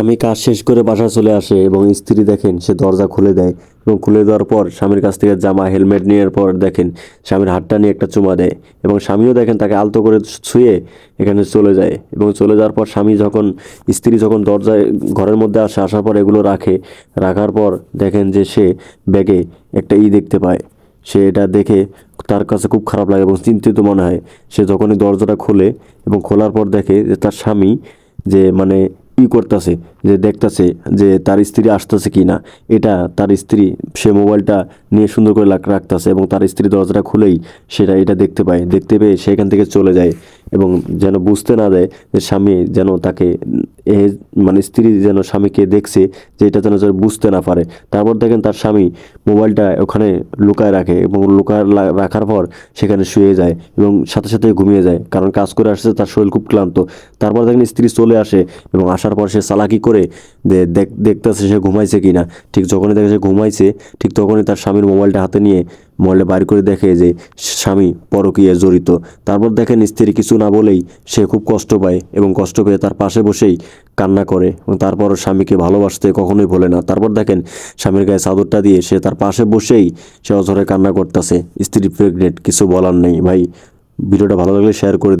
স্বামী কাজ শেষ করে বাসা চলে আসে এবং স্ত্রী দেখেন, সে দরজা খুলে দেয় এবং খুলে দেওয়ার পর স্বামীর কাছ থেকে জামা, হেলমেট নেওয়ার পর দেখেন স্বামীর হাতটা নিয়ে একটা চুমা দেয় এবং স্বামীও দেখেন তাকে আলতো করে ছুঁয়ে এখানে চলে যায় এবং চলে যাওয়ার পর স্বামী যখন, স্ত্রী যখন দরজায়, ঘরের মধ্যে আসে, আসার পর এগুলো রাখে, রাখার পর দেখেন যে সে ব্যাগে একটা ই দেখতে পায়। সে এটা দেখে তার কাছে খুব খারাপ লাগে এবং চিন্তিত মনে হয়। সে যখনই দরজাটা খোলে এবং খোলার পর দেখে যে তার স্বামী যে মানে ই করতেছে, যে দেখতেছে যে তার স্ত্রী আসতেছে কি না এটা তার স্ত্রী সে মোবাইলটা নিয়ে সুন্দর করে রাখ- রাখতাছে এবং তার স্ত্রী দরজাটা খুলেই সেটা এটা দেখতে পায়। দেখতে পেয়ে সেখান থেকে চলে যায় এবং যেন বুঝতে না দেয় যে স্বামী যেন তাকে এ মানে স্ত্রী যেন স্বামীকে দেখছে যে এটা যেন বুঝতে না পারে। তারপর দেখেন তার স্বামী মোবাইলটা ওখানে লুকায় রাখে এবং লুকায় রাখার পর সেখানে শুয়ে যায় এবং সাথে সাথে ঘুমিয়ে যায়। কারণ কাজ করে আসছে তার শরীর খুব ক্লান্ত। তারপর দেখেন স্ত্রী চলে আসে এবং আসার পর সে চালাকি করে দেখতেছে সে ঘুমাইছে কিনা। ঠিক যখনই দেখে সে ঘুমাইছে, ঠিক তখনই তার স্বামীর মোবাইলটা হাতে নিয়ে মোবাইলটা বাইর করে দেখে যে স্বামী পরকীয়ায় জড়িত। তারপর দেখেন স্ত্রী কিছু না বলেই সে খুব কষ্ট পায় এবং কষ্ট পেয়ে তার পাশে বসেই কান্না করে এবং তারপর স্বামীকে ভালোবাসতে কখনোই ভোলে না। তারপর দেখেন স্বামীর গায়ে চাদরটা দিয়ে সে তার পাশে বসেই সে অঝরে কান্না করতেছে। স্ত্রী প্রেগনেন্ট কিছু বলার নেই। ভাই, ভিডিওটা ভালো লাগলে শেয়ার করে